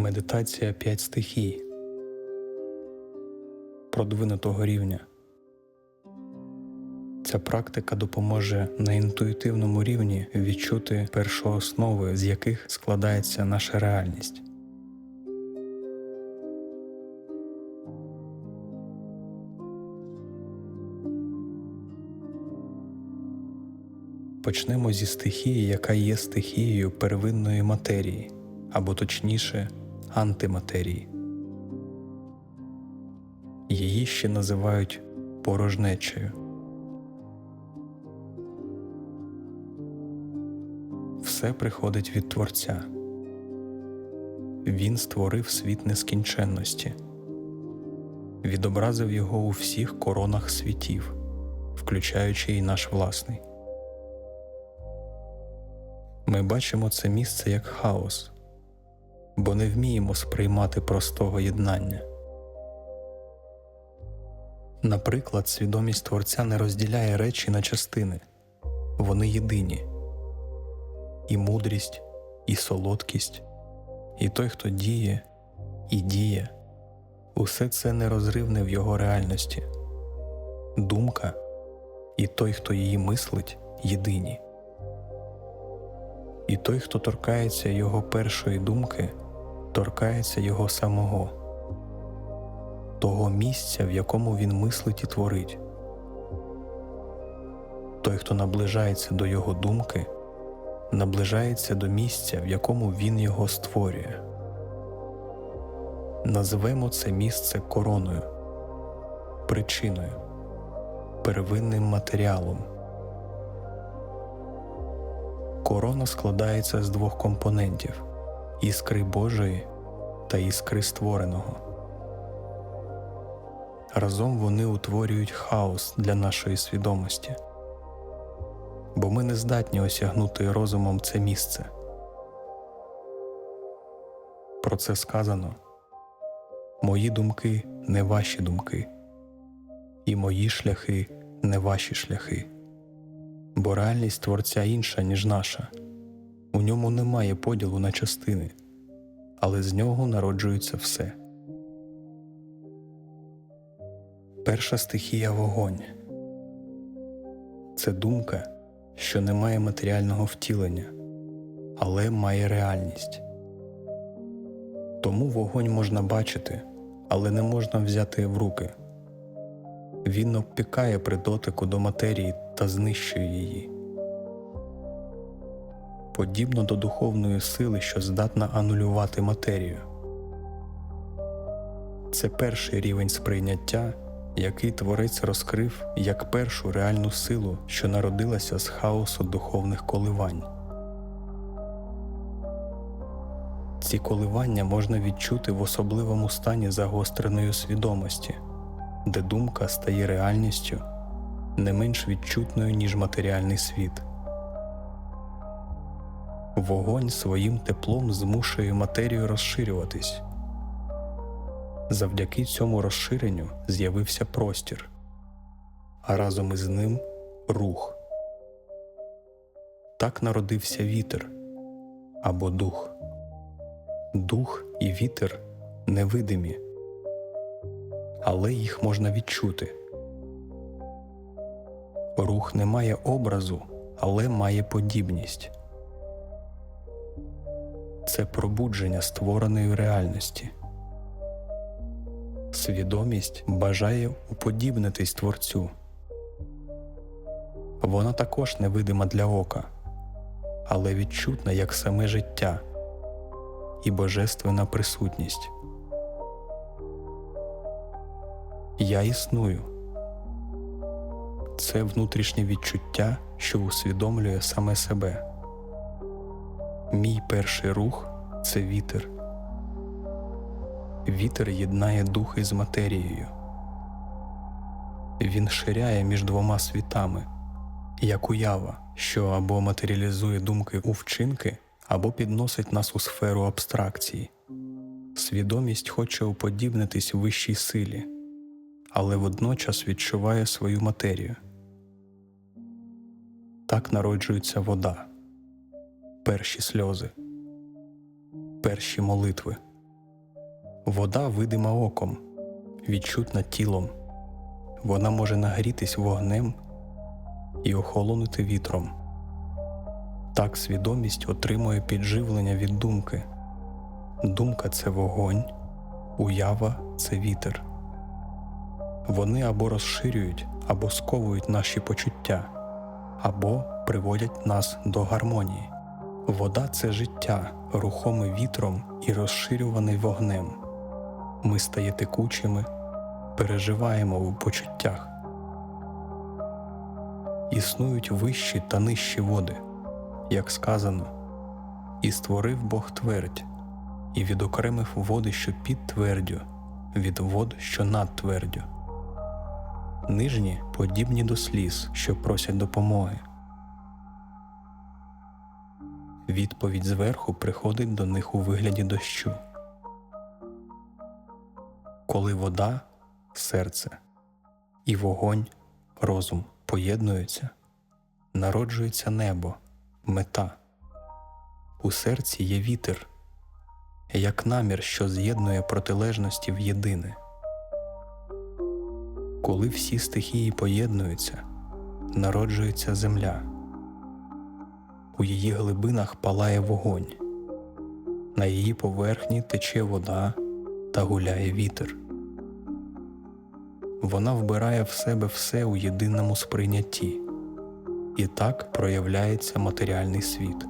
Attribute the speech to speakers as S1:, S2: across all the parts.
S1: Медитація п'ять стихій продвинутого рівня. Ця практика допоможе на інтуїтивному рівні відчути першооснови, з яких складається наша реальність. Почнемо зі стихії, яка є стихією первинної матерії, або точніше, антиматерії. Її ще називають порожнечею. Все приходить від Творця. Він створив світ нескінченності, відобразив його у всіх коронах світів, включаючи і наш власний. Ми бачимо це місце як хаос, бо не вміємо сприймати простого єднання. Наприклад, свідомість Творця не розділяє речі на частини, вони єдині і мудрість, і солодкість, і той, хто діє, і діє, усе це нерозривне в його реальності, думка і той, хто її мислить, єдині. І той, хто торкається його першої думки, торкається його самого, того місця, в якому він мислить і творить. Той, хто наближається до його думки, наближається до місця, в якому він його створює. Назвемо це місце короною, причиною, первинним матеріалом. Корона складається з двох компонентів іскри Божої та іскри створеного. Разом вони утворюють хаос для нашої свідомості, бо ми не здатні осягнути розумом це місце. Про це сказано Мої думки не ваші думки, і мої шляхи не ваші шляхи бо реальність творця інша, ніж наша, у ньому немає поділу на частини, але з нього народжується все. Перша стихія вогонь це думка, що не має матеріального втілення, але має реальність. Тому вогонь можна бачити, але не можна взяти в руки. Він обпікає при дотику до матерії та знищує її. Подібно до духовної сили, що здатна анулювати матерію. Це перший рівень сприйняття, який творець розкрив як першу реальну силу, що народилася з хаосу духовних коливань. Ці коливання можна відчути в особливому стані загостреної свідомості де думка стає реальністю не менш відчутною, ніж матеріальний світ. Вогонь своїм теплом змушує матерію розширюватись. Завдяки цьому розширенню з'явився простір, а разом із ним рух. Так народився вітер або дух. Дух і вітер невидимі але їх можна відчути. Рух не має образу, але має подібність це пробудження створеної реальності. Свідомість бажає уподібнитись творцю. Вона також невидима для ока, але відчутна як саме життя і божественна присутність. Я існую. Це внутрішнє відчуття, що усвідомлює саме себе. Мій перший рух це вітер. Вітер єднає духи з матерією. Він ширяє між двома світами, як уява, що або матеріалізує думки у вчинки, або підносить нас у сферу абстракції. Свідомість хоче уподібнитись вищій силі але водночас відчуває свою матерію. Так народжується вода, перші сльози, перші молитви, Вода видима оком, відчутна тілом. Вона може нагрітись вогнем і охолонути вітром. Так свідомість отримує підживлення від думки. Думка це вогонь, уява це вітер. Вони або розширюють, або сковують наші почуття, або приводять нас до гармонії. Вода це життя, рухоме вітром і розширюване вогнем. Ми стає текучими, переживаємо в почуттях. Існують вищі та нижчі води, як сказано, і створив Бог твердь, і відокремив води, що під твердю, від вод, що над твердю. Нижні подібні до сліз, що просять допомоги. Відповідь зверху приходить до них у вигляді дощу. Коли вода серце і вогонь розум поєднуються, народжується небо, мета. У серці є вітер, як намір, що з'єднує протилежності в єдине. Коли всі стихії поєднуються, народжується земля. У її глибинах палає вогонь, на її поверхні тече вода та гуляє вітер. Вона вбирає в себе все у єдиному сприйнятті, і так проявляється матеріальний світ.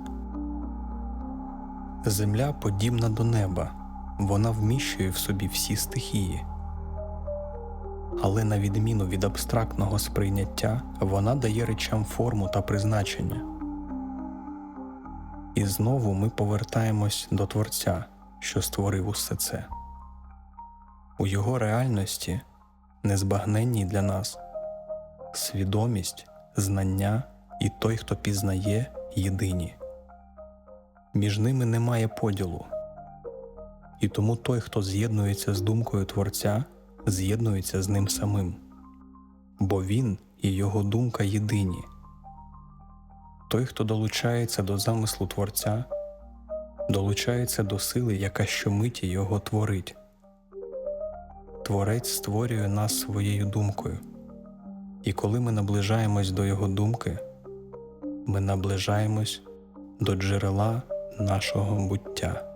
S1: Земля подібна до неба, вона вміщує в собі всі стихії. Але на відміну від абстрактного сприйняття, вона дає речам форму та призначення. І знову ми повертаємось до Творця, що створив усе це. У його реальності, незбагненній для нас, свідомість, знання і той, хто пізнає, єдині. Між ними немає поділу, і тому той, хто з'єднується з думкою Творця, з'єднується з ним самим, бо він і його думка єдині. Той, хто долучається до замислу Творця, долучається до сили, яка щомиті його творить. Творець створює нас своєю думкою, і коли ми наближаємось до Його думки, ми наближаємось до джерела нашого буття.